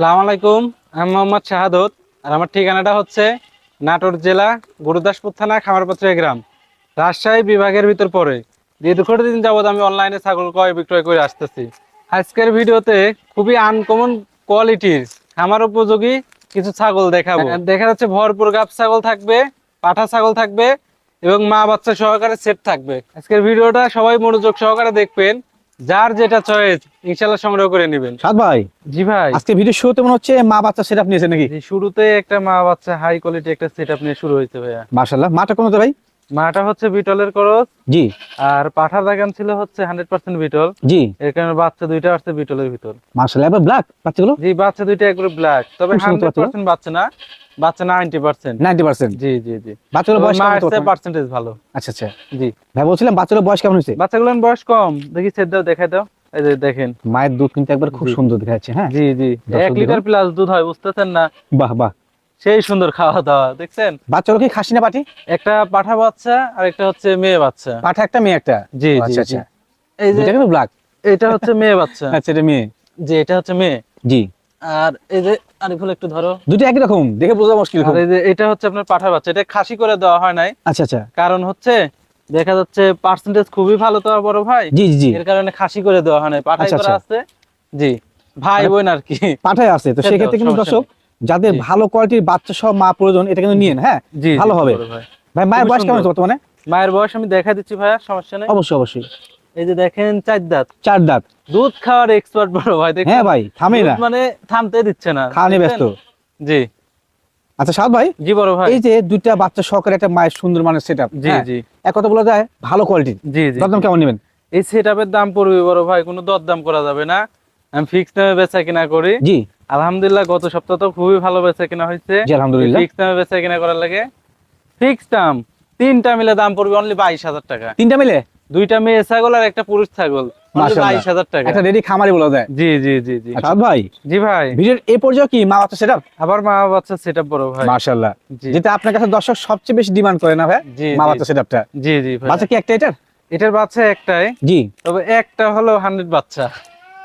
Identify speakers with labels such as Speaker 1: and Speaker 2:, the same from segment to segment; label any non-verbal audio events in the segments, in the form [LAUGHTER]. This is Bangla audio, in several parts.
Speaker 1: সালাম আলাইকুম, আমি মোহাম্মদ শাহাদত, আর আমার ঠিকানাটা হচ্ছে নাটোর জেলা, গুরুদাসপুর থানা, খামারপত্রিয়া গ্রাম। রাজশাহী বিভাগের ভিতর পড়ে। দীর্ঘ দিন যাবত আমি অনলাইনে ছাগল ক্রয় বিক্রয় করে আসতেছি। আজকের ভিডিওতে খুবই আনকমন কোয়ালিটির খামার উপযোগী কিছু ছাগল দেখাবো। দেখা যাচ্ছে ভরপুর গাব ছাগল থাকবে, পাঠা ছাগল থাকবে এবং মা বাচ্চা সহকারে সেট থাকবে। আজকের ভিডিওটা সবাই মনোযোগ সহকারে দেখবেন। যার যেটা চয়েস ইনশাল্লাহ সংগ্রহ করে নেবেন।
Speaker 2: সাদ ভাই
Speaker 1: জি ভাই।
Speaker 2: আজকে ভিডিও শুরুতে মনে হচ্ছে মা বাচ্চা সেটআপ নিয়েছে নাকি?
Speaker 1: শুরুতে একটা মা বাচ্চা হাই কোয়ালিটি একটা সেটআপ নিয়ে শুরু হয়েছে ভাইয়া।
Speaker 2: মাশাআল্লাহ। মাটা কোন ভাই?
Speaker 1: মাটা হচ্ছে বিটলের করস
Speaker 2: জি।
Speaker 1: আর পাঠা দাগান ছিল হচ্ছে হান্ড্রেড পার্সেন্ট বিটল।
Speaker 2: জি।
Speaker 1: এর কারণে বাচ্চা দুইটা আসছে বিটলের ভিতর।
Speaker 2: মাশাল্লাহ এবার ব্ল্যাক বাচ্চাগুলো?
Speaker 1: জি বাচ্চা দুইটা একবারে ব্ল্যাক তবে
Speaker 2: খুব সুন্দর
Speaker 1: হান্ড্রেড
Speaker 2: বাচ্চা।
Speaker 1: পার্সেন্ট বাচ্চা না। বাচ্চা নাইনটি পার্সেন্ট
Speaker 2: নাইনটি পার্সেন্ট
Speaker 1: জি জি জি।
Speaker 2: বয়স কেমন
Speaker 1: পার্সেন্টেজ ভালো।
Speaker 2: আচ্ছা আচ্ছা।
Speaker 1: জি।
Speaker 2: ভাই বলছিলাম বাচ্চাগুলো বয়স কেমন হয়েছে?
Speaker 1: বাচ্চাগুলোর বয়স কম। দেখি সেট দাও দেখাই দাও। এই যে দেখেন।
Speaker 2: মায়ের দুধ কিন্তু একবার খুব সুন্দর দেখা যাচ্ছে হ্যাঁ?
Speaker 1: জি জি।
Speaker 2: দর্শক
Speaker 1: এক লিটার প্লাস দুধ হয় বুঝতেছেন না?
Speaker 2: বাহ বাহ।
Speaker 1: সেই সুন্দর খাওয়া দাওয়া দেখছেন?
Speaker 2: বাচ্চাগুলো কি খাসি না পাটি?
Speaker 1: একটা পাঠা বাচ্চা আর একটা হচ্ছে মেয়ে বাচ্চা।
Speaker 2: পাঠা একটা মেয়ে একটা?
Speaker 1: জি জি
Speaker 2: আচ্ছা আচ্ছা।
Speaker 1: এই যে
Speaker 2: কিন্তু ব্ল্যাক
Speaker 1: এটা হচ্ছে মেয়ে বাচ্চা। [LAUGHS]
Speaker 2: আচ্ছা এটা মেয়ে।
Speaker 1: যে এটা হচ্ছে মেয়ে।
Speaker 2: জি।
Speaker 1: আর এই যে আরিফুল একটু ধরো।
Speaker 2: দুটো একই রকম দেখে বোঝা মুশকিল
Speaker 1: আর এই যে এটা হচ্ছে আপনার পাঠা বাচ্চা এটা খাসি করে দেওয়া হয় নাই।
Speaker 2: আচ্ছা আচ্ছা।
Speaker 1: কারণ হচ্ছে দেখা যাচ্ছে পার্সেন্টেজ খুবই ভালো তো বড় ভাই।
Speaker 2: জি জি জি।
Speaker 1: এর কারণে খাসি করে দেওয়া হয় নাই। পাঠাই
Speaker 2: আচ্ছা,
Speaker 1: করা আছে। জি ভাই বোন আর কি।
Speaker 2: পাঠায় আছে তো সেক্ষেত্রে কিন্তু দর্শক যাদের ভালো কোয়ালিটির বাচ্চা সহ মা প্রয়োজন এটা কিন্তু নিয়েন হ্যাঁ? ভালো হবে।
Speaker 1: ভাই।
Speaker 2: মায়ের বয়স কেমন বর্তমানে?
Speaker 1: মায়ের বয়স আমি দেখা দিচ্ছি ভাইয়া সমস্যা নেই।
Speaker 2: অবশ্যই অবশ্যই।
Speaker 1: এই যে দেখেন চার দাঁত।
Speaker 2: চার দাঁত।
Speaker 1: দুধ খাওয়ার এক্সপার্ট বড় ভাই দেখছেন?
Speaker 2: হ্যাঁ ভাই থামেই না।
Speaker 1: মানে থামতে দিচ্ছে না
Speaker 2: খাওয়ানি? ব্যস্ত।
Speaker 1: জি।
Speaker 2: আচ্ছা সাদ ভাই
Speaker 1: জি বড় ভাই।
Speaker 2: এই যে দুইটা বাচ্চা সহকারে একটা মায়ের সুন্দর মানের সেট আপ
Speaker 1: জি জি।
Speaker 2: এক কথা বলা যায় ভালো কোয়ালিটি
Speaker 1: জি জি।
Speaker 2: দরদাম কেমন নেবেন?
Speaker 1: এই সেটআপের দাম পড়বে বড় ভাই কোনো দরদাম করা যাবে না। আমি ফিক্স দামে বেচা কিনা করি।
Speaker 2: জি।
Speaker 1: আলহামদুলিল্লাহ গত সপ্তাহ তো খুবই ভালো বেচা কিনা হয়েছে।
Speaker 2: জি আলহামদুলিল্লাহ।
Speaker 1: ফিক্স দামে বেচা কিনা করার লাগে। ফিক্স দাম তিনটা মিলে দাম পড়বে অনলি বাইশ হাজার টাকা।
Speaker 2: তিনটা মিলে?
Speaker 1: দুইটা মেয়ে ছাগল আর একটা পুরুষ ছাগল।
Speaker 2: মাশাআল্লাহ।
Speaker 1: বাইশ হাজার টাকা।
Speaker 2: একটা রেডি খামারি বলা যায়
Speaker 1: জি জি জি জি।
Speaker 2: ভাই।
Speaker 1: জি ভাই।
Speaker 2: ভিডিওর পর্যায়ে কি মা বাচ্চা সেট
Speaker 1: আবার মা বাচ্চা সেটআপ বড় ভাই।
Speaker 2: মাশাআল্লাহ। যেটা আপনার কাছে দর্শক সবচেয়ে বেশি ডিমান্ড করে না ভাই?
Speaker 1: জি
Speaker 2: মা
Speaker 1: জি,
Speaker 2: বাচ্চা সেট
Speaker 1: জি জি ভাই।
Speaker 2: বাচ্চা কি একটা এটার?
Speaker 1: এটার বাচ্চা একটাই।
Speaker 2: জি।
Speaker 1: তবে একটা হলো হান্ড্রেড বাচ্চা।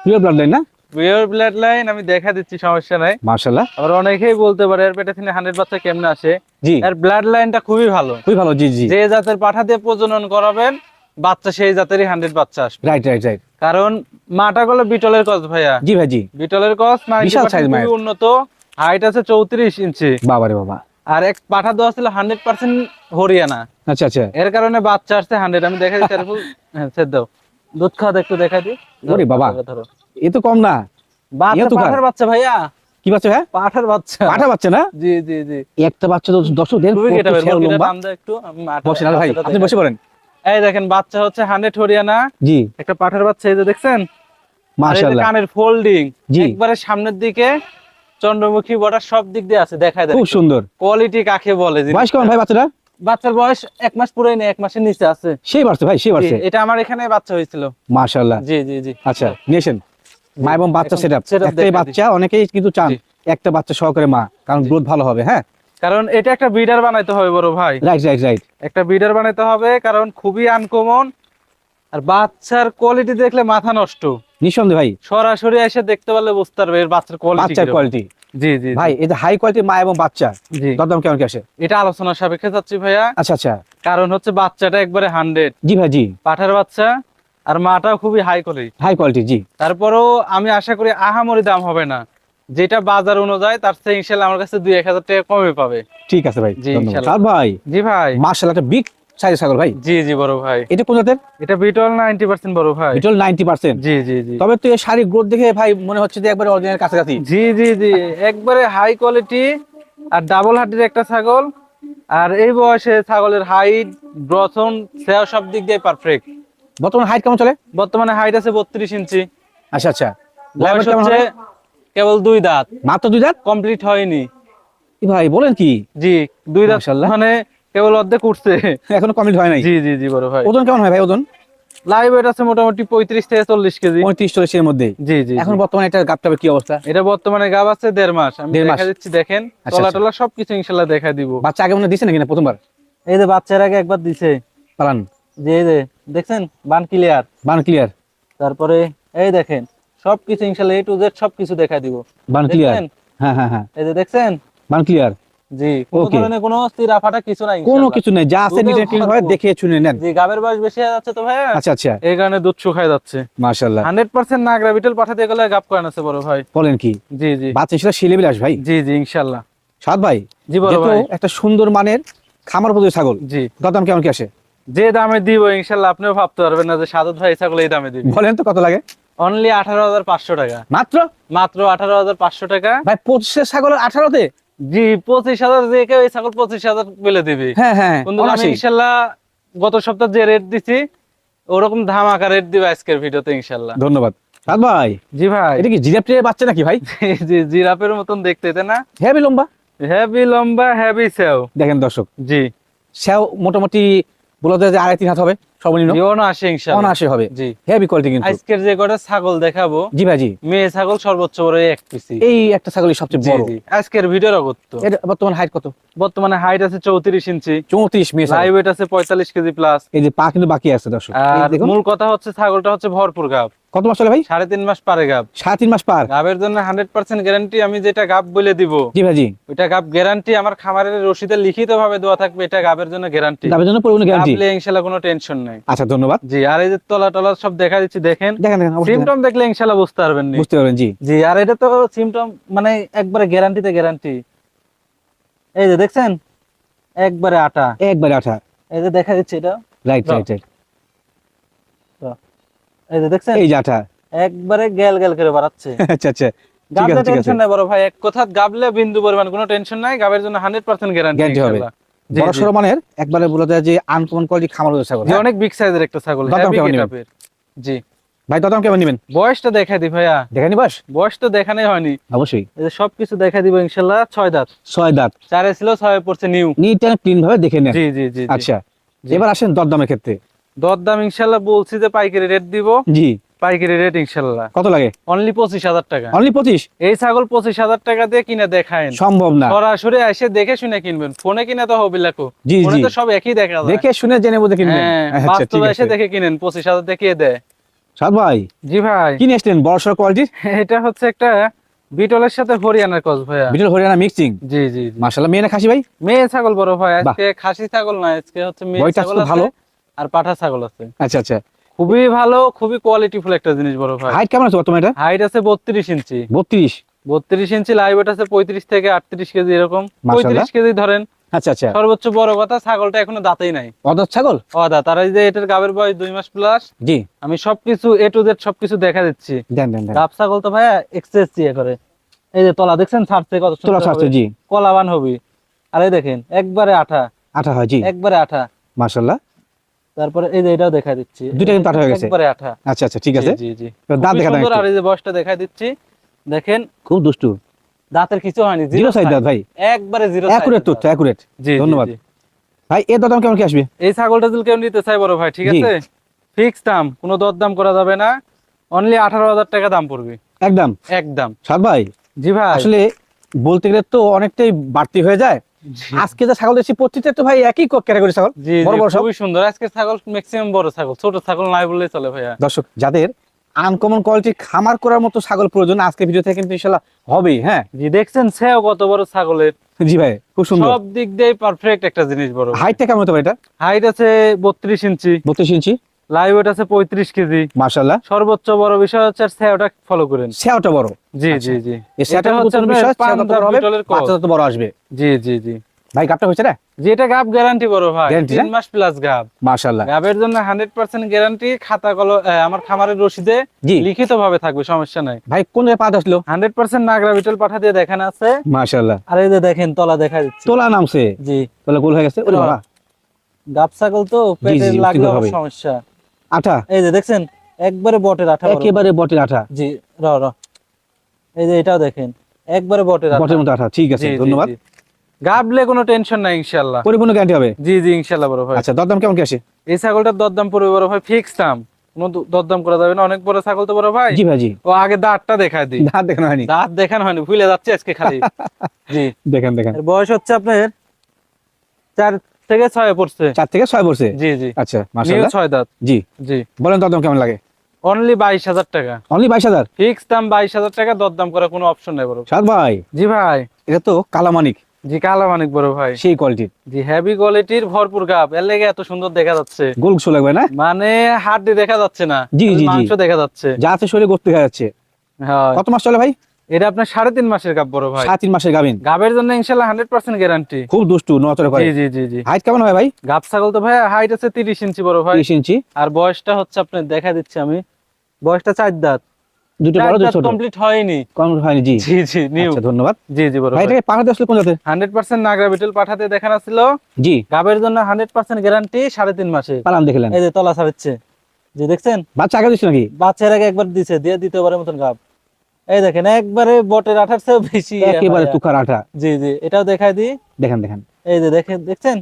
Speaker 2: পিওর ব্লাড লাইন না?
Speaker 1: পিওর ব্লাড লাইন আমি দেখা দিচ্ছি সমস্যা নাই।
Speaker 2: মাশাআল্লাহ।
Speaker 1: আবার অনেকেই বলতে পারে এর পেটে থেকে হান্ড্রেড বাচ্চা কেমনে আসে?
Speaker 2: জি।
Speaker 1: এর ব্লাড লাইনটা খুবই ভালো।
Speaker 2: খুবই ভালো জি জি।
Speaker 1: যে জাতের পাঠা দিয়ে প্রজনন করাবেন বাচ্চা সেই জাতেরই হান্ড্রেড বাচ্চা আসবে।
Speaker 2: রাইট রাইট রাইট
Speaker 1: কারণ মাটা গুলো বিটলের কস ভাইয়া।
Speaker 2: জি ভাই জি।
Speaker 1: বিটলের কস
Speaker 2: বিশাল size মায়ের।
Speaker 1: খুবই উন্নত। হাইট আছে চৌত্রিশ ইঞ্চি।
Speaker 2: বাবা রে বাবা।
Speaker 1: আর এক পাঠা দেওয়া ছিল হান্ড্রেড পার্সেন্ট হরিয়ানা।
Speaker 2: আচ্ছা আচ্ছা।
Speaker 1: এর কারণে বাচ্চা আসছে হান্ড্রেড আমি দেখা দিচ্ছি। হ্যাঁ দাও। দুধ খাওয়া একটু দেখা দিই।
Speaker 2: ওরে বাবা। এ তো কম না।
Speaker 1: বাচ্চা
Speaker 2: তো
Speaker 1: পাঠার বাচ্চা ভাইয়া।
Speaker 2: কি বাচ্চা হ্যাঁ
Speaker 1: পাঠার বাচ্চা।
Speaker 2: পাঠা বাচ্চা না?
Speaker 1: জি জি জি।
Speaker 2: একটা বাচ্চা তো দর্শক দেন
Speaker 1: খুবই
Speaker 2: কত
Speaker 1: গেটাবের
Speaker 2: ছেও
Speaker 1: মুরগিটা
Speaker 2: লম্বা
Speaker 1: একটু
Speaker 2: বসেন ভাই আপনি বসে পড়েন।
Speaker 1: এই দেখেন বাচ্চা হচ্ছে হরিয়ানা।
Speaker 2: জি।
Speaker 1: একটা পাঠার বাচ্চা এই যে দেখছেন?
Speaker 2: মাশাআল্লাহ।
Speaker 1: কানের ফোল্ডিং। একবারে সামনের দিকে চন্দ্রমুখী বর্ডার সব দিক দিয়ে আছে দেখায় দেয়
Speaker 2: খুব সুন্দর।
Speaker 1: কোয়ালিটি কাকে বলে জিনিসটা?
Speaker 2: বয়স কেমন ভাই বাচ্চাটা
Speaker 1: বাচ্চার বয়স এক মাস পুরোই নেই এক মাসের নিচে আছে।
Speaker 2: সেই বাড়ছে ভাই সেই বাড়ছে।
Speaker 1: এটা আমার এখানে বাচ্চা হয়েছিল।
Speaker 2: মাশাআল্লাহ।
Speaker 1: জি জি জি।
Speaker 2: আচ্ছা নিয়েছেন মা এবং বাচ্চা সেটআপ একটাই বাচ্চা অনেকেই কিন্তু চান একটা বাচ্চা সহকারে মা কারণ গ্রোথ ভালো হবে হ্যাঁ?
Speaker 1: কারণ এটা একটা বিডার বানাইতে হবে বড় ভাই।
Speaker 2: রাইট রাইট রাইট
Speaker 1: একটা বিডার বানাইতে হবে কারণ খুবই আনকমন আর বাচ্চার কোয়ালিটি দেখলে মাথা নষ্ট।
Speaker 2: নিঃসন্দেহে ভাই।
Speaker 1: সরাসরি এসে দেখতে পারলে বুঝতে পারবে এর বাচ্চার কোয়ালিটি
Speaker 2: বাচ্চার কোয়ালিটি
Speaker 1: জি জি
Speaker 2: ভাই এই হাই কোয়ালিটি মা এবং বাচ্চা দরদাম কেমন কি আসে?
Speaker 1: এটা আলোচনার সাপেক্ষে যাচ্ছি ভাইয়া।
Speaker 2: আচ্ছা আচ্ছা।
Speaker 1: কারণ হচ্ছে বাচ্চাটা একবারে হান্ড্রেড
Speaker 2: জি ভাই জি।
Speaker 1: পাঠার বাচ্চা আর মাটাও খুবই হাই কোয়ালিটি
Speaker 2: হাই কোয়ালিটি জি।
Speaker 1: তারপরেও আমি আশা করি আহামরি দাম হবে না। যেটা বাজার অনুযায়ী তার চেয়ে ইনশাল্লাহ আমার কাছে দুই এক হাজার টাকা কমে পাবে।
Speaker 2: ঠিক আছে ভাই
Speaker 1: জি, ইনশাল্লাহ।
Speaker 2: ভাই
Speaker 1: জি ভাই।
Speaker 2: মাশাআল্লাহ একটা বিগ সাইজ ছাগল ভাই?
Speaker 1: জি জি বড় ভাই।
Speaker 2: এটা কোন জাতের?
Speaker 1: এটা বিটল নাইনটি পার্সেন্ট বড় ভাই।
Speaker 2: বিটল 90%
Speaker 1: জি জি জি।
Speaker 2: তবে তো এই শারীরিক গ্রোথ দেখে ভাই মনে হচ্ছে যে একবারে অরিজিনাল কাছাকাছি।
Speaker 1: জি জি জি। একবারে হাই কোয়ালিটি আর ডাবল একটা ছাগল। আর এই বয়সে ছাগলের হাইট গ্রথন সেও সব দিক দিয়ে পারফেক্ট
Speaker 2: বর্তমানে হাইট কেমন চলে?
Speaker 1: বর্তমানে হাইট আছে বত্রিশ ইঞ্চি।
Speaker 2: আচ্ছা আচ্ছা।
Speaker 1: বয়স হচ্ছে কেবল দুই দাঁত।
Speaker 2: মাত্র দুই দাঁত?
Speaker 1: কমপ্লিট হয়নি।
Speaker 2: ভাই বলেন কি?
Speaker 1: জি দুই দাঁত। মানে কেবল অর্ধেক উঠছে।
Speaker 2: এখনও কমপ্লিট হয় নাই?
Speaker 1: জি জি জি বড় ভাই।
Speaker 2: ওজন কেমন হয় ভাই ওজন?
Speaker 1: লাইভ ওয়েট আছে মোটামুটি পঁয়ত্রিশ থেকে চল্লিশ কেজি।
Speaker 2: পঁয়ত্রিশ চল্লিশের মধ্যে?
Speaker 1: জি জি
Speaker 2: এখন বর্তমানে এটা গাপটাবে কি অবস্থা?
Speaker 1: এটা বর্তমানে গাব আছে দেড় মাস। আমি দেখা দিচ্ছি দেখেন।
Speaker 2: আচ্ছা, আচ্ছা।
Speaker 1: টলা সবকিছু ইনশাল্লাহ দেখা দিব।
Speaker 2: বাচ্চা আগে মনে দিচ্ছে নাকি না প্রথমবার?
Speaker 1: এই যে বাচ্চার আগে একবার দিছে।
Speaker 2: পালান।
Speaker 1: যে এই যে দেখছেন? বান ক্লিয়ার
Speaker 2: বান ক্লিয়ার
Speaker 1: তারপরে এই দেখেন সবকিছু ইনশাল্লাহ এ টু জেড সবকিছু দেখা দিব।
Speaker 2: বান ক্লিয়ার
Speaker 1: দেখছেন?
Speaker 2: হ্যাঁ হ্যাঁ হ্যাঁ।
Speaker 1: এই যে দেখছেন?
Speaker 2: বান ক্লিয়ার
Speaker 1: জি কোনো ধরনের কোনো চিরা ফাটা কিছু নাই
Speaker 2: কোনো কিছু নেই যা আছে
Speaker 1: দুধে
Speaker 2: ক্লিন ভাবে দেখে শুনে নেন।
Speaker 1: জি গাবের বয়স বেশি হয়ে যাচ্ছে তো ভাই।
Speaker 2: আচ্ছা আচ্ছা।
Speaker 1: এই কারণে দুধ শুকায় যাচ্ছে।
Speaker 2: মাশাআল্লাহ।
Speaker 1: হান্ড্রেড পার্সেন্ট নাগরা বিটেল পাঠাতে গেলে গাব করান আছে বড় ভাই।
Speaker 2: বলেন কি?
Speaker 1: জি জি।
Speaker 2: বাচ্চা সেটা শিলে বিলাস ভাই।
Speaker 1: জি জি ইনশাল্লাহ।
Speaker 2: সাদ ভাই
Speaker 1: জি বড় ভাই।
Speaker 2: একটা সুন্দর মানের খামার পদ্ধতি ছাগল
Speaker 1: জি।
Speaker 2: দাম কেমন কি আসে?
Speaker 1: যে দামে দিব ইনশাল্লাহ আপনিও ভাবতে পারবেন না যে সাদত ভাই ছাগল এই দামে দিবি।
Speaker 2: বলেন তো কত লাগে?
Speaker 1: অনলি আঠারো হাজার পাঁচশো টাকা।
Speaker 2: মাত্র?
Speaker 1: মাত্র আঠারো হাজার পাঁচশো টাকা।
Speaker 2: ভাই পঁচিশের ছাগলের আঠারোতে?
Speaker 1: জি পঁচিশ হাজার যে কেউ এই ছাগল পঁচিশ হাজার দিবি।
Speaker 2: হ্যাঁ হ্যাঁ।
Speaker 1: ইনশাল্লাহ গত সপ্তাহ যে রেট দিছি ওরকম ধামাকা রেট দিবে আজকের ভিডিওতে ইনশাল্লাহ।
Speaker 2: ধন্যবাদ। ভাই
Speaker 1: জি ভাই।
Speaker 2: এটা কি বাচ্চা নাকি ভাই?
Speaker 1: জি জিরাপের মতন দেখতে তাই না?
Speaker 2: হেভি লম্বা?
Speaker 1: হেভি লম্বা হেভি সেও।
Speaker 2: দেখেন দর্শক
Speaker 1: জি।
Speaker 2: সেও মোটামুটি বলা যায় যে আড়াই তিন হাত হবে সর্বনিম্ন
Speaker 1: জি আসে
Speaker 2: হবে।
Speaker 1: জি।
Speaker 2: হেভি কোয়ালিটি কিন্তু।
Speaker 1: আজকের যে কটা ছাগল দেখাবো?
Speaker 2: জি ভাই জি।
Speaker 1: মেয়ে ছাগল সর্বোচ্চ বড় এই এক পিসি
Speaker 2: এই একটা ছাগলই সবচেয়ে বড়।
Speaker 1: আজকের ভিডিওর অগত্য।
Speaker 2: এর বর্তমান হাইট কত?
Speaker 1: বর্তমানে হাইট আছে চৌত্রিশ ইঞ্চি।
Speaker 2: মেয়ে।
Speaker 1: ওয়েট আছে পঁয়তাল্লিশ কেজি প্লাস
Speaker 2: এই যে পা কিন্তু বাকি আছে দর্শক।
Speaker 1: মূল কথা হচ্ছে ছাগলটা হচ্ছে ভরপুর গাব।
Speaker 2: কত মাস চলে ভাই?
Speaker 1: সাড়ে তিন মাস পারে গাব।
Speaker 2: সাড়ে তিন মাস পার।
Speaker 1: গাবের জন্য হান্ড্রেড পার্সেন্ট গ্যারান্টি আমি যেটা গাব বলে দিব।
Speaker 2: জি ভাই জি।
Speaker 1: ওইটা গাব গ্যারান্টি আমার খামারের রসিদে লিখিত ভাবে দেওয়া থাকবে এটা গাবের জন্য গ্যারান্টি
Speaker 2: দামের জন্য পরিমাণ গ্যারান্টি
Speaker 1: গাবলে ইনশাল্লাহ কোনো টেনশন নাই।
Speaker 2: আচ্ছা ধন্যবাদ।
Speaker 1: জি আর এই যে তলা টলা সব দেখা দিচ্ছি দেখেন।
Speaker 2: দেখেন দেখেন
Speaker 1: সিমটম দেখলে ইনশাল্লাহ বুঝতে পারবেন নি।
Speaker 2: বুঝতে পারবেন জি।
Speaker 1: জি আর এটা তো সিমটম মানে একবারে গ্যারান্টিতে গ্যারান্টি এই যে দেখছেন? একবারে আটা।
Speaker 2: একবারে আঠা
Speaker 1: এই যে দেখা দিচ্ছে এটা।
Speaker 2: রাইট রাইট রাইট
Speaker 1: এই যে দেখছেন?
Speaker 2: এই আঠা
Speaker 1: একবারে গ্যাল গ্যাল করে বাড়াচ্ছে। [LAUGHS]
Speaker 2: আচ্ছা আচ্ছা।
Speaker 1: গাবলে টেনশন নাই বড় ভাই এক কথা গাবলে বিন্দু পরিমাণ কোনো টেনশন নাই গাবের জন্য হান্ড্রেড পার্সেন্ট গ্যারান্টি
Speaker 2: হবে।
Speaker 1: জি,
Speaker 2: বড়
Speaker 1: জি।
Speaker 2: মানের একবারে বলা যায় যে আনকমন কোয়ালিটি খামার ছাগল হ্যাঁ?
Speaker 1: অনেক বিগ সাইজের একটা ছাগল। জি।
Speaker 2: ভাই দাম কেমন নেবেন?
Speaker 1: বয়সটা দেখা দি ভাইয়া।
Speaker 2: দেখানি বাস
Speaker 1: বয়স? তো দেখানোই হয়নি।
Speaker 2: অবশ্যই।
Speaker 1: এই সবকিছু দেখা দিব ইনশাল্লাহ ছয় দাঁত।
Speaker 2: ছয় দাঁত।
Speaker 1: চারে ছিল ছয় পড়ছে নিউ
Speaker 2: নিট এন্ড ক্লিন ভাবে দেখে নেন।
Speaker 1: জি জি জি।
Speaker 2: আচ্ছা। এবার আসেন দরদামের ক্ষেত্রে।
Speaker 1: দরদাম ইনশাল্লাহ বলছি যে পাইকারি রেট দিব।
Speaker 2: জি।
Speaker 1: পাইকারি রেট ইনশাল্লাহ।
Speaker 2: কত লাগে?
Speaker 1: অনলি পঁচিশ হাজার টাকা।
Speaker 2: অনলি পঁচিশ?
Speaker 1: এই ছাগল পঁচিশ হাজার টাকা দিয়ে কিনে দেখায়
Speaker 2: সম্ভব না।
Speaker 1: সরাসরি এসে দেখে শুনে কিনবেন। ফোনে কিনে তো হবে লেখো ফোনে তো সব একই দেখা যায়।
Speaker 2: দেখে শুনে জেনে বুঝে কিনবেন।
Speaker 1: হ্যাঁ,
Speaker 2: আচ্ছা ঠিক
Speaker 1: বাস্তবে এসে দেখে কিনেন। পঁচিশ হাজার দেখিয়ে দেয়?
Speaker 2: সাদ ভাই
Speaker 1: জি ভাই।
Speaker 2: কি নিয়ে বড় সড়ো কোয়ালিটি [LAUGHS]
Speaker 1: এটা হচ্ছে একটা বিটলের সাথে হরিয়ানার কস ভাইয়া।
Speaker 2: বিটল হরিয়ানা মিক্সিং
Speaker 1: জি জি জি।
Speaker 2: মাশাআল্লাহ মেয়ে না খাসি ভাই?
Speaker 1: মেয়ে ছাগল বড় ভাই। আজকে খাসি ছাগল না আজকে হচ্ছে মেয়ে ছাগল
Speaker 2: ভালো।
Speaker 1: আর পাঠা ছাগল আছে।
Speaker 2: আচ্ছা আচ্ছা।
Speaker 1: খুবই ভালো খুবই কোয়ালিটিফুল একটা জিনিস বড় ভাই।
Speaker 2: হাইট কেমন আছে বর্তমানে এটা?
Speaker 1: হাইট আছে বত্রিশ ইঞ্চি।
Speaker 2: বত্রিশ?
Speaker 1: বত্রিশ ইঞ্চি লাইভ আছে পঁয়ত্রিশ থেকে আটত্রিশ কেজি এরকম।
Speaker 2: মাশাআল্লাহ।
Speaker 1: পঁয়ত্রিশ কেজি ধরেন।
Speaker 2: আচ্ছা আচ্ছা।
Speaker 1: সর্বোচ্চ বড় কথা ছাগলটা এখনও দাঁতেই নাই।
Speaker 2: অদর ছাগল?
Speaker 1: অদা তারা এই যে এটার গাবের বয়স দুই মাস প্লাস
Speaker 2: জি।
Speaker 1: আমি সবকিছু এ টু জেড সবকিছু দেখা দিচ্ছি।
Speaker 2: দেন দেন
Speaker 1: গাব ছাগল তো ভাইয়া এক্সেস দিয়ে করে। এই যে তলা দেখছেন ছাড়ছে কত
Speaker 2: তোলা ছাড়ছে জি।
Speaker 1: কলাবান হবি। আর এই দেখেন একবারে আঠা।
Speaker 2: আঠা হয় জি।
Speaker 1: একবারে আঠা।
Speaker 2: মাশাআল্লাহ।
Speaker 1: তারপরে এই যে এটাও দেখা দিচ্ছি।
Speaker 2: দুইটা কিন্তু আঠা হয়ে গেছে।
Speaker 1: একবারে আঠা।
Speaker 2: আচ্ছা আচ্ছা ঠিক আছে।
Speaker 1: জি জি
Speaker 2: দাঁত দেখা একটু।
Speaker 1: আর এই যে বয়সটা দেখা দিচ্ছি। দেখেন
Speaker 2: খুব দুষ্টু।
Speaker 1: দাঁতের কিছু হয়নি
Speaker 2: জিরো সাইজ দাঁত ভাই।
Speaker 1: একবারে জিরো
Speaker 2: তথ্য অ্যাকুরেট
Speaker 1: জি
Speaker 2: ধন্যবাদ। ভাই এর দাম কেমন কি আসবে?
Speaker 1: এই ছাগলটা যদি কেউ নিতে চাই বড় ভাই ঠিক আছে? ফিক্স দাম কোনো দরদাম করা যাবে না। অনলি আঠারো হাজার টাকা দাম পড়বে।
Speaker 2: একদম?
Speaker 1: একদম।
Speaker 2: সাদ ভাই
Speaker 1: জি ভাই।
Speaker 2: আসলে বলতে গেলে তো অনেকটাই বাড়তি হয়ে যায়। আজকে যে ছাগল দেখছি প্রত্যেকটা তো ভাই একই ক্যাটাগরি ছাগল। বড় বড়
Speaker 1: খুবই সুন্দর। আজকে ছাগল ম্যাক্সিমাম বড় ছাগল ছোট ছাগল নাই বললেই চলে ভাইয়া।
Speaker 2: দর্শক যাদের আনকমন কোয়ালিটি খামার করার মতো ছাগল প্রয়োজন আজকে ভিডিও থেকে কিন্তু ইনশাল্লাহ হবেই হ্যাঁ?
Speaker 1: জি দেখছেন সেও কত বড় ছাগলের।
Speaker 2: জি ভাই খুব সুন্দর।
Speaker 1: সব দিক দিয়ে পারফেক্ট একটা জিনিস বড়।
Speaker 2: হাইটটা কেমন হতে পারে এটা?
Speaker 1: হাইট আছে বত্রিশ ইঞ্চি।
Speaker 2: বত্রিশ ইঞ্চি।
Speaker 1: লাইভ ওয়েট আছে পঁয়ত্রিশ কেজি।
Speaker 2: মার্শাল্লাহ
Speaker 1: সর্বোচ্চ বড় বিষয় হচ্ছে সেওটা ফলো করেন।
Speaker 2: সেওটা বড়?
Speaker 1: জি। জি জি।
Speaker 2: সেওটা
Speaker 1: হচ্ছে
Speaker 2: হচ্ছে বিষয় সেওটা তো বড়
Speaker 1: পাঞ্জাব
Speaker 2: হবে
Speaker 1: বিটলের
Speaker 2: তো বড় আসবে।
Speaker 1: জি জি জি।
Speaker 2: ভাই গাপটা হয়েছে না?
Speaker 1: জি এটা গাব গ্যারান্টি বড় ভাই।
Speaker 2: Guarantee
Speaker 1: মাস প্লাস গাব
Speaker 2: মার্শাল্লাহ
Speaker 1: গাবের জন্য হান্ড্রেড পার্সেন্ট গ্যারান্টি খাতা কল আমার খামারের রসিদে লিখিত ভাবে থাকবে সমস্যা নাই।
Speaker 2: ভাই কোন জায়গায় পা আসলো?
Speaker 1: হান্ড্রেড পার্সেন্ট নাগরা বিটল পাঠা দিয়ে দেখানো আছে।
Speaker 2: মার্শাল্লাহ
Speaker 1: আর এই যে দেখেন তলা দেখা যাচ্ছে
Speaker 2: তোলা নামছে?
Speaker 1: জি।
Speaker 2: তোলা গোল হয়ে গেছে? ওরে বাবা।
Speaker 1: গাব ছাগল তো পেটে
Speaker 2: জি,
Speaker 1: লাগলে। সমস্যা।
Speaker 2: আঠা?
Speaker 1: এই যে দেখছেন একবারে বটের আঠা।
Speaker 2: একেবারে বটের আঠা।
Speaker 1: জি র র এই যে এটাও দেখেন একবারে বটের আঠা।
Speaker 2: বটের মতো আঠা। ঠিক আছে ধন্যবাদ।
Speaker 1: গাবলে কোনো টেনশন নাই ইনশাল্লাহ
Speaker 2: পরিপূর্ণ গ্যারান্টি হবে?
Speaker 1: জি জি ইনশাল্লাহ বড় ভাই।
Speaker 2: আচ্ছা দরদাম কেমন কি আসে?
Speaker 1: এই ছাগলটার দরদাম পড়বে বড় ভাই ফিক্স দাম। কোনো দরদাম করা যাবে না। অনেক বড় ছাগল তো বড় ভাই।
Speaker 2: জি ভাই জি।
Speaker 1: ও আগে দাঁতটা দেখায় দিই।
Speaker 2: দাঁত দেখানো হয়নি।
Speaker 1: দাঁত দেখানো হয়নি ভুলে যাচ্ছে আজকে খালি। [LAUGHS] জি।
Speaker 2: দেখেন দেখেন।
Speaker 1: বয়স হচ্ছে আপনার চার থেকে ছয় পড়ছে।
Speaker 2: চার থেকে ছয় পড়ছে?
Speaker 1: জি জি।
Speaker 2: আচ্ছা
Speaker 1: ছয় দাঁত।
Speaker 2: জি।
Speaker 1: জি।
Speaker 2: বলেন কেমন লাগে?
Speaker 1: অনলি বাইশ হাজার টাকা।
Speaker 2: অনলি বাইশ হাজার?
Speaker 1: ফিক্স দাম বাইশ হাজার টাকা দরদাম করার কোনো অপশন নেই বড়। ভাই।
Speaker 2: সাদ ভাই।
Speaker 1: জি ভাই।
Speaker 2: এটা তো কালামানিক।
Speaker 1: জি কালা মানিক বড় ভাই।
Speaker 2: সেই কোয়ালিটির
Speaker 1: জি হেভি কোয়ালিটির ভরপুর গাব। এর লেগে এত সুন্দর দেখা যাচ্ছে।
Speaker 2: লাগবে না?
Speaker 1: মানে হাড্ডি দেখা যাচ্ছে না।
Speaker 2: জি, জি, জি।
Speaker 1: মাংস দেখা যাচ্ছে।
Speaker 2: যা আছে শরীরে গোস্ত দেখা যাচ্ছে। কত মাস চলে ভাই?
Speaker 1: এটা আপনার সাড়ে তিন মাসের গাব বড় ভাই।
Speaker 2: সাত তিন মাসের গাবিন
Speaker 1: গাবের জন্য ইনশাল্লাহ হান্ড্রেড পার্সেন্ট গ্যারান্টি।
Speaker 2: খুব দুষ্টু নচরে করে।
Speaker 1: জি জি জি
Speaker 2: হাইট কেমন হয় ভাই?
Speaker 1: গাব ছাগল তো ভাই হাইট আছে তিরিশ ইঞ্চি বড় ভাই।
Speaker 2: তিরিশ ইঞ্চি।
Speaker 1: আর বয়সটা হচ্ছে আপনার দেখা দিচ্ছি আমি। বয়সটা চার দাঁত।
Speaker 2: দুটো বড় দুটো ছোট?
Speaker 1: কমপ্লিট হয়নি।
Speaker 2: কম হয়নি জি।
Speaker 1: জি জি নিউ।
Speaker 2: আচ্ছা ধন্যবাদ।
Speaker 1: জি জি বড়
Speaker 2: ভাই এটাকে পাঠাতে আসলে কোন জাতের?
Speaker 1: হান্ড্রেড পার্সেন্ট নাগরা বিটল পাঠাতে দেখানো ছিল
Speaker 2: জি।
Speaker 1: গাবের জন্য হান্ড্রেড পার্সেন্ট গ্যারান্টি সাড়ে তিন মাসে।
Speaker 2: পালান দেখলেন
Speaker 1: এই যে তলা ছাড়ছে। জি দেখছেন?
Speaker 2: বাচ্চা আগে দিচ্ছ নাকি?
Speaker 1: বাচ্চার আগে একবার দিছে দিয়ে দ্বিতীয়বারের মতন গাব। এই দেখেন একবারে বটের আঠার চেয়েও বেশি
Speaker 2: একেবারে। তুকার আঠা।
Speaker 1: জি জি এটাও দেখাই দিই।
Speaker 2: দেখেন দেখেন।
Speaker 1: এই যে দেখেন দেখছেন?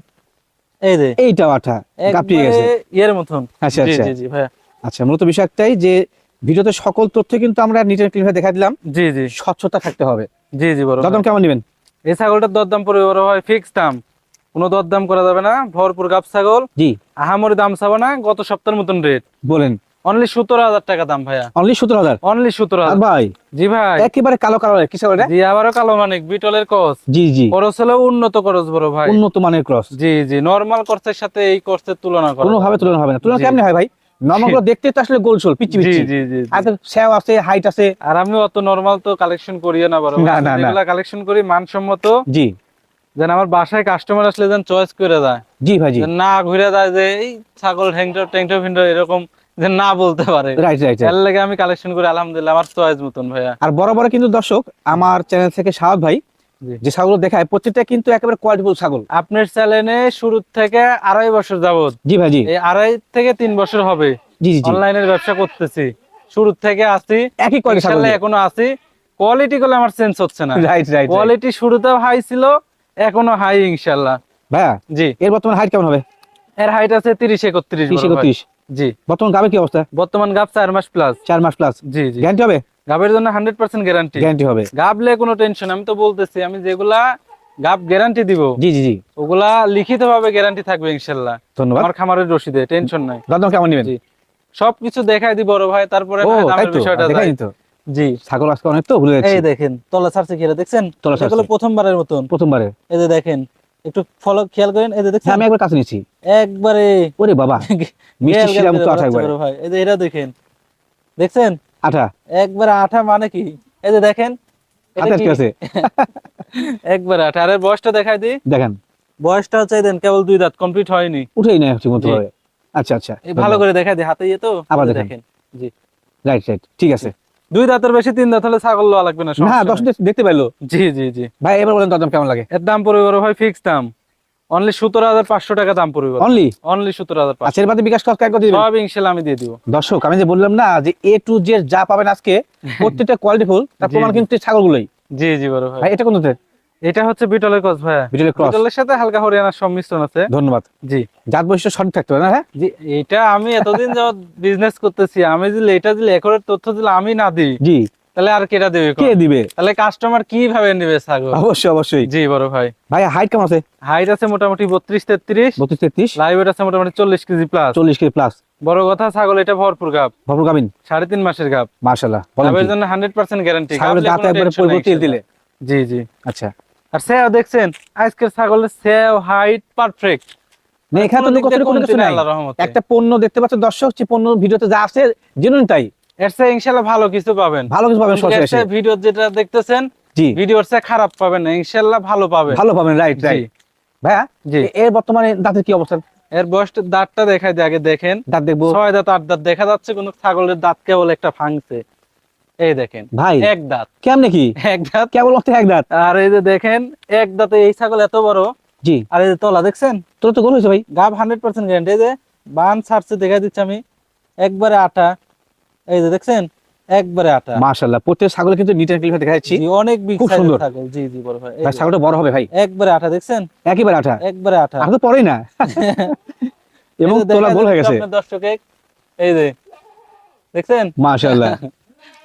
Speaker 1: এই যে।
Speaker 2: এইটাও আঠা কাঁপিয়ে গেছে।
Speaker 1: ইয়ের মতন।
Speaker 2: আচ্ছা, আচ্ছা।
Speaker 1: জি জি ভাইয়া।
Speaker 2: আচ্ছা মূলত বিষয় একটাই যে ভিডিওতে সকল তথ্য কিন্তু আমরা নিটের ক্লিন দেখা দিলাম।
Speaker 1: জি জি।
Speaker 2: স্বচ্ছতা থাকতে হবে।
Speaker 1: জি জি বড়
Speaker 2: দাদম কেমন নেবেন?
Speaker 1: এই ছাগলটার দরদাম পড়বে বড় হয় ফিক্স দাম। কোনো দরদাম করা যাবে না। ভরপুর গাব ছাগল।
Speaker 2: জি।
Speaker 1: আহামরি দাম চাবো না গত সপ্তাহের মতন রেট
Speaker 2: বলেন।
Speaker 1: অনলি সতেরো হাজার টাকা দাম ভাইয়া।
Speaker 2: অনলি সতেরো হাজার?
Speaker 1: অনলি সতেরো হাজার।
Speaker 2: ভাই
Speaker 1: জি ভাই।
Speaker 2: একেবারে কালো কালো
Speaker 1: জি আবারও কালো বিটলের
Speaker 2: জি জি।
Speaker 1: উন্নত খরচ বড় ভাই।
Speaker 2: উন্নত মানের ক্রস
Speaker 1: জি জি নরমাল কোর্সের সাথে এই কোর্সের তুলনা করা
Speaker 2: কোনো ভাবে তুলনা হবে না। তুলনা কেমনে হয় ভাই? নর্মালগুলো দেখতে তো আসলে গোল শোল পিচ্ছি
Speaker 1: জি জি জি জি।
Speaker 2: আর স্যাও আছে হাইট আছে।
Speaker 1: আর আমি অত নরমাল তো কালেকশন করিও না বড়
Speaker 2: না, না, না।
Speaker 1: কালেকশন করি মানসম্মত।
Speaker 2: জি।
Speaker 1: যেন আমার বাসায় কাস্টমার আসলে যেন চয়েস করে দেয়।
Speaker 2: জি ভাই জি।
Speaker 1: না ঘুরে যায় যে এই ছাগল ঠ্যাংটো ঠ্যাংটো ফিংটো এরকম যে না বলতে পারে।
Speaker 2: রাইট রাইট
Speaker 1: এর লেগে আমি কালেকশন করি আলহামদুলিল্লাহ আমার চয়েস মতন ভাইয়া।
Speaker 2: আর কিন্তু দর্শক আমার চ্যানেল থেকে সাহাব ভাই যে ছাগল দেখায় প্রত্যেকটা কিন্তু একেবারে কোয়ালিটিফুল ছাগল।
Speaker 1: আপনার চ্যানেলে শুরু থেকে আড়াই বছর যাবত
Speaker 2: জি ভাই জি।
Speaker 1: আড়াই থেকে তিন বছর হবে
Speaker 2: জি জি
Speaker 1: অনলাইনের ব্যবসা করতেছি। শুরু থেকে আসি
Speaker 2: একই কোয়ালিটি ছাগল
Speaker 1: এখনও আছি কোয়ালিটি গুলো আমার চেঞ্জ হচ্ছে না।
Speaker 2: রাইট রাইট
Speaker 1: কোয়ালিটি শুরুতেও হাই ছিল এখনও হাই ইনশাল্লাহ।
Speaker 2: ভাইয়া
Speaker 1: জি।
Speaker 2: এর বর্তমান হাইট কেমন হবে?
Speaker 1: এর হাইট আছে তিরিশ একত্রিশ
Speaker 2: তিরিশ
Speaker 1: বড় ভাই।
Speaker 2: একত্রিশ।
Speaker 1: জি।
Speaker 2: বর্তমান গাবের কি অবস্থা?
Speaker 1: বর্তমান গাব চার মাস প্লাস
Speaker 2: চার মাস প্লাস
Speaker 1: জি জি।
Speaker 2: গ্যারান্টি হবে?
Speaker 1: গাবের জন্য হান্ড্রেড পার্সেন্ট গ্যারান্টি
Speaker 2: গ্যারান্টি হবে।
Speaker 1: গাবলে কোনো টেনশন আমি তো বলতেছি আমি যেগুলা গাব গ্যারান্টি দিব
Speaker 2: জি জি জি।
Speaker 1: ওগুলা লিখিত ভাবে গ্যারান্টি থাকবে ইনশাল্লাহ।
Speaker 2: ধন্যবাদ।
Speaker 1: আমার খামারের রসিদে টেনশন নাই।
Speaker 2: দাদা কেমন নেবেন?
Speaker 1: জি। সবকিছু দেখাই দি বড় ভাই তারপরে দামের বিষয়টা
Speaker 2: দেখাই তো
Speaker 1: জি।
Speaker 2: ছাগল আজকে অনেক তো ভুলে
Speaker 1: এই দেখেন তলা ছাড়ছে কিরা দেখছেন?
Speaker 2: তলা ছাড়ছে।
Speaker 1: প্রথমবারের মতন।
Speaker 2: প্রথমবারে।
Speaker 1: এই যে দেখেন একটু ফলো খেয়াল করেন এই যে
Speaker 2: হ্যাঁ আমি একবার কাছে
Speaker 1: একবারে
Speaker 2: ওরে বাবা [LAUGHS] মিষ্টি শিরাম তো আঠা একবারে।
Speaker 1: ভাই। এই যে এটা দেখেন দেখছেন?
Speaker 2: আঠা।
Speaker 1: একবারে আঠা মানে কি? এই যে দেখেন
Speaker 2: হাতের [LAUGHS]
Speaker 1: একবারে আঠা। আর বয়সটা দেখাই দিই।
Speaker 2: দেখেন।
Speaker 1: বয়সটা হচ্ছে দেন কেবল দুই দাঁত কমপ্লিট হয়নি।
Speaker 2: উঠেই না ঠিক মতো আচ্ছা আচ্ছা
Speaker 1: ভালো করে দেখাই দিই হাতে ইয়ে তো?
Speaker 2: আবার দেখেন।
Speaker 1: জি।
Speaker 2: রাইট রাইট ঠিক আছে।
Speaker 1: দুই দাঁতের বেশি তিন দাঁত হলে ছাগল লওয়া লাগবে না হ্যাঁ
Speaker 2: দশ। দেখতে পাইলো?
Speaker 1: জি জি জি।
Speaker 2: ভাই এবার বলেন দাম কেমন লাগে?
Speaker 1: এর দাম পরিবার বড় ভাই ফিক্স দাম। অনলি সতেরো হাজার পাঁচশো টাকা দাম পড়বে
Speaker 2: অনলি
Speaker 1: অনলি সতেরো হাজার
Speaker 2: আচ্ছা এর বাদে বিকাশ কষ্ট একবার দিবেন?
Speaker 1: সব ইনশাল্লাহ আমি দিয়ে দিব।
Speaker 2: দর্শক আমি যে বললাম না যে এ টু জেড যা পাবেন আজকে [LAUGHS] প্রত্যেকটা কোয়ালিটি ফুল তার
Speaker 1: জি,
Speaker 2: প্রমাণ
Speaker 1: জি।
Speaker 2: কিন্তু এই ছাগলগুলোই।
Speaker 1: জি জি বড় ভাই।
Speaker 2: এটা কোন?
Speaker 1: এটা হচ্ছে বিটলের কস ভাইয়া।
Speaker 2: বিটলের ক্রস
Speaker 1: বিটলের সাথে হালকা হরিয়ানার সংমিশ্রণ আছে।
Speaker 2: ধন্যবাদ।
Speaker 1: জি।
Speaker 2: জাত বৈশিষ্ট্য সঠিক থাকতে হবে না হ্যাঁ?
Speaker 1: জি এটা আমি এতদিন যাবত বিজনেস করতেছি আমি যদি এটা দিলে একরের তথ্য দিলে আমি না দিই
Speaker 2: জি।
Speaker 1: তাহলে আর কেটা দেবে
Speaker 2: কে দিবে?
Speaker 1: তাহলে কাস্টমার কীভাবে নেবে ছাগল?
Speaker 2: অবশ্যই অবশ্যই।
Speaker 1: জি বড় ভাই।
Speaker 2: ভাই হাইট কেমন আছে?
Speaker 1: হাইট আছে মোটামুটি বত্রিশ তেত্রিশ।
Speaker 2: বত্রিশ তেত্রিশ।
Speaker 1: লাইভ আছে মোটামুটি চল্লিশ কেজি প্লাস
Speaker 2: চল্লিশ কেজি প্লাস
Speaker 1: বড় কথা ছাগল এটা ভরপুর গাব।
Speaker 2: ভরপুর গাবিন?
Speaker 1: সাড়ে তিন মাসের গাব।
Speaker 2: বলেন
Speaker 1: গাবের জন্য হান্ড্রেড পার্সেন্ট গ্যারান্টি
Speaker 2: ছাগলের দাঁত একবারে পরিবর্তন দিলে।
Speaker 1: জি জি।
Speaker 2: আচ্ছা।
Speaker 1: আর সেও দেখছেন আজকের ছাগলের সেও হাইট পারফেক্ট
Speaker 2: না এখানে তো লোক কোনো কিছু নাই। একটা পণ্য দেখতে পাচ্ছেন দর্শক পণ্য ভিডিওতে যা আছে জেনুইন তাই।
Speaker 1: এর ইনশাল্লাহ ভালো কিছু পাবেন।
Speaker 2: ভালো কিছু পাবেন
Speaker 1: ভিডিও যেটা দেখতেছেন
Speaker 2: জি।
Speaker 1: ভিডিওর চেয়ে খারাপ পাবেন না ইনশাল্লাহ ভালো পাবেন।
Speaker 2: ভালো পাবেন রাইট
Speaker 1: জি।
Speaker 2: রাইট ভাইয়া
Speaker 1: জি।
Speaker 2: এর বর্তমানে দাঁতের কি অবস্থা?
Speaker 1: এর দাঁতটা দেখাই দিয়ে আগে দেখেন।
Speaker 2: দাঁত দেখব।
Speaker 1: ছয় দাঁত আট দাঁত দেখা যাচ্ছে কোন ছাগলের দাঁত কেবল একটা ভাঙছে। এই দেখেন
Speaker 2: ভাই
Speaker 1: এক দাঁত।
Speaker 2: কেমনে কি?
Speaker 1: এক দাঁত।
Speaker 2: কেবল এক দাঁত?
Speaker 1: আর এই যে দেখেন এক দাঁতে এই ছাগল এত বড়।
Speaker 2: জি।
Speaker 1: আর এই যে তলা দেখছেন?
Speaker 2: তোর তো গোল হয়েছে ভাই।
Speaker 1: গাব হান্ড্রেড পার্সেন্ট গ্যারান্টি এই যে বান ছাড়ছে দেখা দিচ্ছি আমি। একবারে আটা। এই যে দেখছেন? একবারে আটা।
Speaker 2: মাশাআল্লাহ প্রত্যেক ছাগল কিন্তু নিট এন্ড দেখা যাচ্ছি
Speaker 1: জি অনেক বিগ
Speaker 2: খুব সুন্দর।
Speaker 1: ছাগল। জি জি বড় ভাই।
Speaker 2: ভাই ছাগলটা বড় হবে ভাই।
Speaker 1: একবারে আটা দেখছেন?
Speaker 2: একেবারে আঠা
Speaker 1: একবারে আটা।
Speaker 2: আর তো পরেই না। [LAUGHS] এবং
Speaker 1: এই
Speaker 2: তোলা গোল হয়ে গেছে।
Speaker 1: আপনার দর্শকে এই যে দেখছেন?
Speaker 2: মাশাআল্লাহ। [LAUGHS]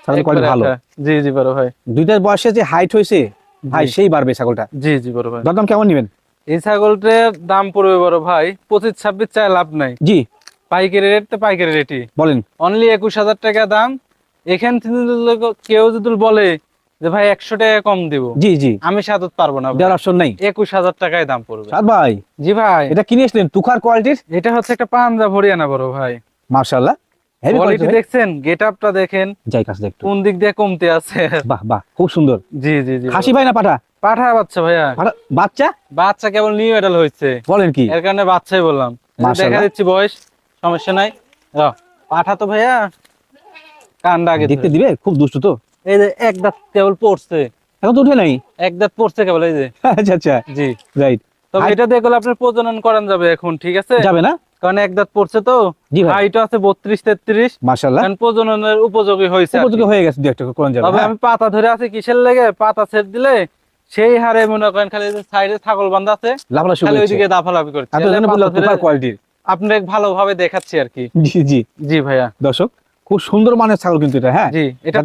Speaker 2: ছাগল কোয়ালিটি ভালো।
Speaker 1: জি জি বড় ভাই।
Speaker 2: দুইটার বয়সে যে হাইট হয়েছে ভাই সেই বাড়বে ছাগলটা।
Speaker 1: জি জি বড় ভাই।
Speaker 2: দরদাম কেমন নেবেন?
Speaker 1: এই ছাগলটার দাম পড়বে বড় ভাই পঁচিশ ছাব্বিশ চাই লাভ নাই।
Speaker 2: জি।
Speaker 1: পাইকারি রেট তো পাইকারি রেটই
Speaker 2: বলেন।
Speaker 1: অনলি একুশ হাজার টাকা দাম। এখান থেকে কেউ যদি বলে যে ভাই একশো টাকা কম দিব
Speaker 2: জি জি।
Speaker 1: আমি সাদত পারব না।
Speaker 2: দেওয়ার অপশন নাই।
Speaker 1: একুশ হাজার টাকায় দাম পড়বে।
Speaker 2: সাদ ভাই।
Speaker 1: জি ভাই।
Speaker 2: এটা কিনে এসলেন তুখার কোয়ালিটির
Speaker 1: এটা হচ্ছে একটা পাঞ্জাব হরিয়ানা বড় ভাই।
Speaker 2: মার্শাল্লাহ
Speaker 1: কোয়ালিটি
Speaker 2: কোয়ালিটি
Speaker 1: দেখছেন গেট দেখেন
Speaker 2: যাই কাছে দেখতো।
Speaker 1: কোন দিক দিয়ে কমতে আছে।
Speaker 2: বাহ বাহ খুব সুন্দর।
Speaker 1: জি জি জি।
Speaker 2: খাসি ভাই না পাঠা?
Speaker 1: পাঠা বাচ্চা ভাইয়া।
Speaker 2: বাচ্চা?
Speaker 1: বাচ্চা কেবল নিউ এডাল হয়েছে।
Speaker 2: বলেন কি?
Speaker 1: এর কারণে বাচ্চাই বললাম। এই যে
Speaker 2: মাশাআল্লাহ।
Speaker 1: দেখা দিচ্ছি বয়স সমস্যা নাই। পাঠা তো ভাইয়া। কান্ডা আগে
Speaker 2: দেখতে। দিবে? খুব দুষ্টু তো।
Speaker 1: এই যে এক দাঁত কেবল পড়ছে।
Speaker 2: এখন তো উঠে নাই?
Speaker 1: এক দাঁত পড়ছে কেবল এই যে।
Speaker 2: আচ্ছা আচ্ছা।
Speaker 1: জি।
Speaker 2: রাইট
Speaker 1: তবে এটা দিয়ে করলে আপনার প্রজনন করান যাবে এখন ঠিক আছে?
Speaker 2: যাবে না?
Speaker 1: কারণ এক দাঁত পড়ছে তো। আছে বত্রিশ তেত্রিশ। কারণ প্রজননের উপযোগী হয়েছে
Speaker 2: উপযোগী হয়ে গেছে দু একটা
Speaker 1: তবে
Speaker 2: হ্যাঁ?
Speaker 1: আমি পাতা ধরে আছি কিসের লেগে? পাতা ছেড় দিলে সেই হারে মনে করেন খালি সাইডে ছাগল বান্ধা আছে খালি ওইদিকে দাফালাফি করছে।
Speaker 2: আপনার কোয়ালিটির।
Speaker 1: আপনাকে ভালোভাবে দেখাচ্ছি আর কি।
Speaker 2: জি জি।
Speaker 1: জি ভাইয়া।
Speaker 2: দর্শক খুব সুন্দর মানের ছাগল কিন্তু এটা হ্যাঁ।
Speaker 1: জি এটা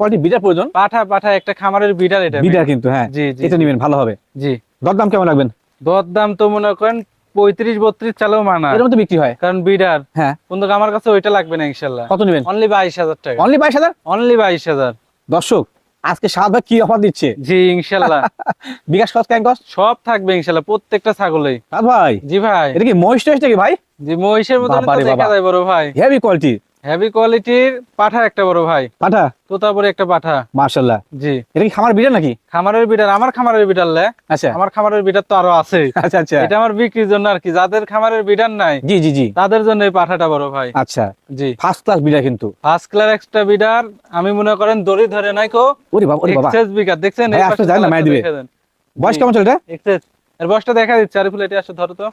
Speaker 2: কোয়ালিটি প্রয়োজন।
Speaker 1: পাঠা পাঠা একটা খামারের বিড়াল এটা
Speaker 2: কিন্তু হ্যাঁ।
Speaker 1: জি
Speaker 2: এটা নেবেন ভালো হবে।
Speaker 1: জি।
Speaker 2: দরদাম কেমন রাখবেন?
Speaker 1: দর দাম তো মনে করেন পঁয়ত্রিশ বত্রিশ চালেও মানা
Speaker 2: এর মধ্যে বিক্রি হয়?
Speaker 1: কারণ বিডার
Speaker 2: হ্যাঁ।
Speaker 1: কিন্তু আমার কাছে ওইটা লাগবে না ইনশাল্লাহ
Speaker 2: কত নেবেন?
Speaker 1: অনলি বাইশ হাজার টাকা।
Speaker 2: অনলি বাইশ হাজার?
Speaker 1: অনলি বাইশ হাজার।
Speaker 2: দর্শক আজকে সাত ভাগ কি অফার দিচ্ছে?
Speaker 1: জি ইনশাল্লাহ [LAUGHS]
Speaker 2: বিকাশ কত ক্যাং কস
Speaker 1: সব থাকবে ইনশাল্লাহ প্রত্যেকটা ছাগলেই।
Speaker 2: ভাই?
Speaker 1: জি ভাই।
Speaker 2: এটা কি মহিষ নাকি ভাই?
Speaker 1: জি মহিষের মতো দেখা যায় বড় ভাই।
Speaker 2: হেভি কোয়ালিটি
Speaker 1: হেভি কোয়ালিটির পাঠা একটা বড় ভাই।
Speaker 2: পাঠা?
Speaker 1: তোতাপুরে একটা পাঠা।
Speaker 2: মার্শাল্লাহ
Speaker 1: জি।
Speaker 2: এটা কি খামার বিটার নাকি?
Speaker 1: খামারের বিটার আমার খামারের বিটার লে।
Speaker 2: আচ্ছা।
Speaker 1: আমার খামারের বিটার তো আরও আছে।
Speaker 2: আচ্ছা আচ্ছা।
Speaker 1: এটা আমার বিক্রির জন্য আর কি যাদের খামারের বিটার নাই
Speaker 2: জি জি জি।
Speaker 1: তাদের জন্য এই পাঠাটা বড় ভাই।
Speaker 2: আচ্ছা।
Speaker 1: জি।
Speaker 2: ফার্স্ট ক্লাস কিন্তু।
Speaker 1: ফার্স্ট ক্লাস এক্সট্রা বিডার আমি মনে করেন দড়ি ধরে নাই কো।
Speaker 2: ওরে বাবা ওরে বাবা।
Speaker 1: এক্সেস বিকার দেখছেন?
Speaker 2: জানেন না, মায়ের দিবে। বয়স কেমন চলে এটা
Speaker 1: এক্সেস এর বয়সটা দেখা দিচ্ছে আরিফুল এটা আসলে ধরো তো।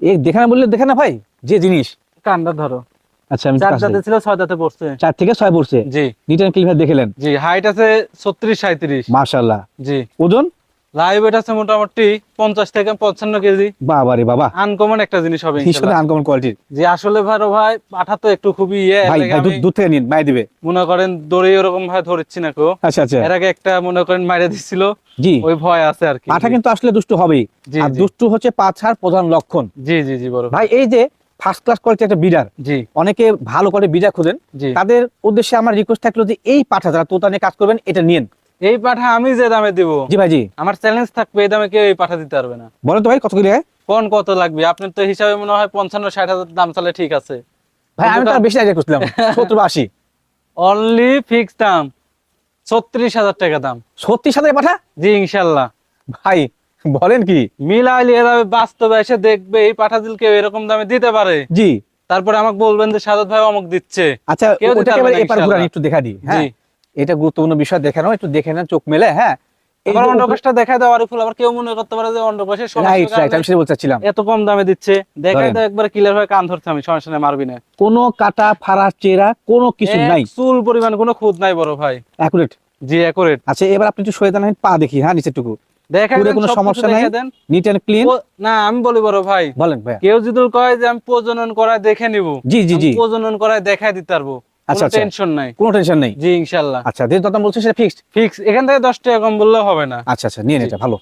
Speaker 2: এই দেখে না বললে দেখে না ভাই? যে জিনিস।
Speaker 1: কান্ডা ধরো।
Speaker 2: আচ্ছা আমি
Speaker 1: চার দাঁতে ছিল ছয় দাঁতে পড়ছে।
Speaker 2: চার থেকে ছয় পড়ছে?
Speaker 1: জি।
Speaker 2: নিট অ্যান্ড দেখলেন?
Speaker 1: জি হাইট আছে ছত্রিশ সাঁত্রিশ
Speaker 2: মার্শাল্লাহ
Speaker 1: জি।
Speaker 2: ওজন?
Speaker 1: লাইভ ওয়েট আছে মোটামুটি পঞ্চাশ থেকে পঞ্চান্ন কেজি।
Speaker 2: বাবা রে বাবা।
Speaker 1: আনকমন একটা জিনিস হবে
Speaker 2: ভীষণ আনকমন কোয়ালিটির
Speaker 1: জি আসলে ভাই ভাই পাঠা তো একটু খুবই ইয়ে
Speaker 2: ভাই
Speaker 1: লেগে
Speaker 2: ভাই
Speaker 1: আমি
Speaker 2: দুধ- দুধ থেকে নিন মাই দিবে।
Speaker 1: মনে করেন দড়ি ওরকম ভাবে ধরছি না কেউ।
Speaker 2: আচ্ছা আচ্ছা।
Speaker 1: এর আগে একটা মনে করেন মাইরে দিছিল
Speaker 2: জি।
Speaker 1: ওই ভয় আছে আর কি।
Speaker 2: পাঠা কিন্তু আসলে দুষ্টু হবেই। আর দুষ্টু হচ্ছে পাছার প্রধান লক্ষণ।
Speaker 1: জি জি জি বড়। ভাই
Speaker 2: ভাই এই যে ফার্স্ট ক্লাস কোয়ালিটি একটা বিডার
Speaker 1: জি।
Speaker 2: অনেকে ভালো করে বিডার খোঁজেন। তাদের উদ্দেশ্যে আমার রিকোয়েস্ট থাকল যে এই পাঠা যারা তোতা নিয়ে কাজ করবেন এটা নিয়েন।
Speaker 1: এই পাঠা আমি যে দামে দিব?
Speaker 2: জি ভাই জি।
Speaker 1: আমার চ্যালেঞ্জ থাকবে এই দামে কেউ এই পাঠা দিতে পারবে না।
Speaker 2: বলেন তো ভাই কত করে?
Speaker 1: কোন কত লাগবে? আপনার তো হিসাবে মনে হয় পঞ্চান্ন ষাট হাজার দাম চালে ঠিক আছে।
Speaker 2: ভাই আমি তো বেশি আগে করছিলাম [LAUGHS] সত্তর বা আশি।
Speaker 1: অনলি ফিক্স দাম। ছত্রিশ হাজার টাকা দাম।
Speaker 2: সত্যি সাথে পাঠা?
Speaker 1: জি ইনশাল্লাহ।
Speaker 2: ভাই [LAUGHS] বলেন কি?
Speaker 1: মিলাইলে এরা বাস্তবে এসে দেখবে এই পাঠা দিল কেউ এরকম দামে দিতে পারে।
Speaker 2: জি।
Speaker 1: তারপরে আমাকে বলবেন যে সাদত ভাই অমুক দিচ্ছে।
Speaker 2: আচ্ছা এবার ঘুরান একটু দেখা দিই হ্যাঁ? এটা গুরুত্বপূর্ণ বিষয় দেখানো একটু দেখে নেন চোখ মেলে হ্যাঁ?
Speaker 1: এবার
Speaker 2: যে
Speaker 1: অন্ডকোষটা দেখায় দাও আরিফুল আবার কেউ মনে করতে পারে যে অন্ডকোষের সমস্যা এত কম দামে দিচ্ছে। দেখায়
Speaker 2: ধরেন।
Speaker 1: দাও একবার ক্লিয়ার হয়ে কান ধরছে আমি সমস্যা নেই মারবি না।
Speaker 2: কোনো কাটা ফাড়া চেরা কোনো কিছু নাই।
Speaker 1: চুল পরিমাণ কোনো খুদ নাই বড় ভাই।
Speaker 2: অ্যাকুরেট
Speaker 1: জি অ্যাকুরেট
Speaker 2: আচ্ছা এবার আপনি একটু সয়ে দাঁড়ান পা দেখি হ্যাঁ নিচেরটুকু।
Speaker 1: দেখায়
Speaker 2: পুরো কোনো সমস্যা নাই? নিট অ্যান্ড ক্লিন
Speaker 1: না আমি বলি বড় ভাই।
Speaker 2: বলেন ভাই
Speaker 1: কেউ যদি কয় যে আমি প্রজনন করায় দেখে নিব
Speaker 2: জি জি জি।
Speaker 1: প্রজনন করায় দেখাই দিতে পারব।
Speaker 2: আচ্ছা, আচ্ছা।
Speaker 1: টেনশন নাই।
Speaker 2: কোনো টেনশন নেই।
Speaker 1: জি ইনশাল্লাহ।
Speaker 2: আচ্ছা যে দাম বলছে সেটা ফিক্সড
Speaker 1: ফিক্স এখান থেকে দশ টাকা কম বললেও হবে না।
Speaker 2: আচ্ছা আচ্ছা নিয়ে নিতে ভালো।